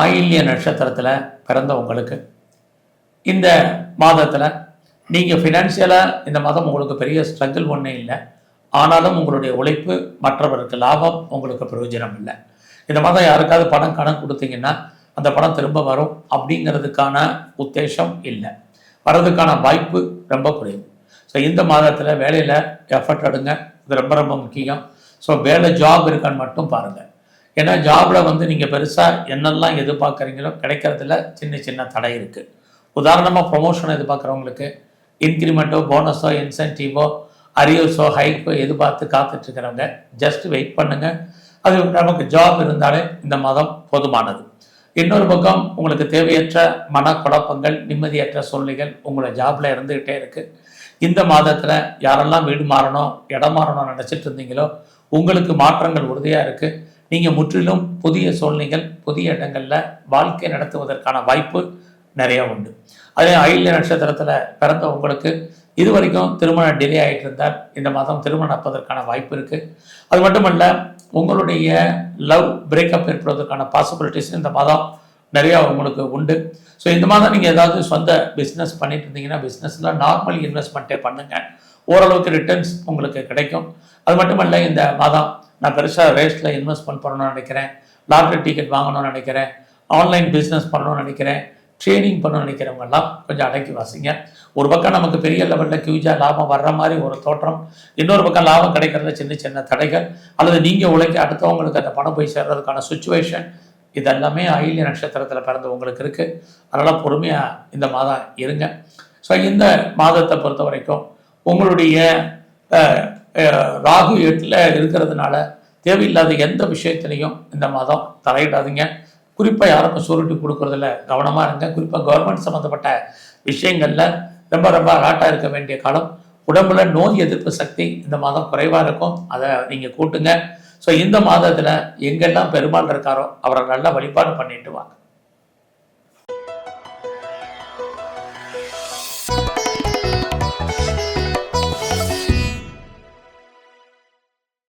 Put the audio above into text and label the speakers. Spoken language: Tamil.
Speaker 1: ஆயில்ய நட்சத்திரத்தில் பிறந்தவங்களுக்கு இந்த மாதத்தில் நீங்கள் ஃபினான்ஷியலாக இந்த மாதம் உங்களுக்கு பெரிய ஸ்ட்ரகிள் ஒன்றும் இல்லை. ஆனாலும் உங்களுடைய உழைப்பு மற்றவருக்கு லாபம் உங்களுக்கு பிரயோஜனம் இல்லை. இந்த மாதம் யாருக்காவது பணம் கணக்கு கொடுத்தீங்கன்னா அந்த பணம் திரும்ப வரும் அப்படிங்கிறதுக்கான உத்தேசம் இல்லை. வர்றதுக்கான வாய்ப்பு ரொம்ப குறைவு. ஸோ இந்த மாதத்தில் வேலையில் எஃபர்ட் எடுங்க. இது ரொம்ப ரொம்ப முக்கியம். ஸோ வேலை ஜாப் இருக்கான்னு மட்டும் பாருங்கள் ஏன்னா ஜாபில் வந்து நீங்கள் பெருசாக என்னெல்லாம் எதிர்பார்க்குறீங்களோ கிடைக்கிறதுல சின்ன சின்ன தடை இருக்குது உதாரணமாக ப்ரொமோஷன் எதிர்பார்க்குறவங்களுக்கு இன்க்ரிமெண்ட்டோ போனஸோ இன்சென்டிவோ அரியர்ஸோ ஹைக்கோ எதிர்பார்த்து காத்துட்ருக்கிறவங்க ஜஸ்ட் வெயிட் பண்ணுங்கள் அது நமக்கு ஜாப் இருந்தாலே இந்த மாதம் போதுமானது. இன்னொரு பக்கம் உங்களுக்கு தேவையற்ற மனக்குழப்பங்கள் நிம்மதியற்ற சூழ்நிலைகள் உங்களை ஜாப்ல இருந்துகிட்டே இருக்கு. இந்த மாதத்தில் யாரெல்லாம் வீடு மாறணும் இடம் மாறணும்னு நினச்சிட்டு இருந்தீங்களோ உங்களுக்கு மாற்றங்கள் உறுதியாக இருக்குது நீங்கள் முற்றிலும் புதிய சூழ்நிலைகள் புதிய இடங்களில் வாழ்க்கை நடத்துவதற்கான வாய்ப்பு நிறைய உண்டு. அதே ஆயில்ய நட்சத்திரத்தில் பிறந்த உங்களுக்கு இது வரைக்கும் திருமணம் டிலே ஆகிட்டு இருந்தால் இந்த மாதம் திருமணம் நடப்பதற்கான வாய்ப்பு இருக்குது அது மட்டுமல்ல உங்களுடைய லவ் பிரேக்கப் ஏற்படுவதற்கான பாசிபிலிட்டிஸ் இந்த மாதம் நிறையா உங்களுக்கு உண்டு. ஸோ இந்த மாதம் நீங்கள் ஏதாவது சொந்த பிஸ்னஸ் பண்ணிட்டு இருந்தீங்கன்னா பிஸ்னஸில் நார்மல் இன்வெஸ்ட்மெண்ட்டே பண்ணுங்கள் ஓரளவுக்கு ரிட்டர்ன்ஸ் உங்களுக்கு கிடைக்கும். அது மட்டுமல்ல இந்த மாதம் நான் பெருசாக ரேஸில் இன்வெஸ்ட்மெண்ட் பண்ணணும்னு நினைக்கிறேன். லாட்ரி டிக்கெட் வாங்கணும்னு நினைக்கிறேன். ஆன்லைன் பிஸ்னஸ் பண்ணணும்னு நினைக்கிறேன். ட்ரேடிங் பண்ணணும்னு நினைக்கிறவங்கெல்லாம் கொஞ்சம் அடக்கி வாசிங்க. ஒரு பக்கம் நமக்கு பெரிய லெவலில் கியூஜாக லாபம் வர்ற மாதிரி ஒரு தோற்றம். இன்னொரு பக்கம் லாபம் கிடைக்கிறதுல சின்ன சின்ன தடைகள். அல்லது நீங்கள் உழைக்க அடுத்தவங்களுக்கு அந்த பணம் போய் சேர்றதுக்கான சுச்சுவேஷன் இதெல்லாமே ஆயில்ய நட்சத்திரத்தில் பிறந்தவங்களுக்கு இருக்குது அதனால் பொறுமையாக இந்த மாதம் இருங்க. ஸோ இந்த மாதத்தை பொறுத்த வரைக்கும் உங்களுடைய ராகு எட்டில் இருக்கிறதுனால தேவையில்லாத எந்த விஷயத்துலையும் இந்த மாதம் தலையிடாதீங்க. குறிப்பாக யாருக்கும் சூரிட்டி கொடுக்குறதுல கவனமாக இருங்க. குறிப்பாக கவர்மெண்ட் சம்மந்தப்பட்ட விஷயங்களில் ரொம்ப ரொம்ப அலாட்டாக இருக்க வேண்டிய காலம். உடம்புல நோய் எதிர்ப்பு சக்தி இந்த மாதம் குறைவாக இருக்கும். அதை நீங்கள் கூட்டுங்க. ஸோ இந்த மாதத்தில் எங்கெல்லாம் பெருமாள் இருக்காரோ அவரை நல்லா வழிபாடு பண்ணிட்டு வாங்க.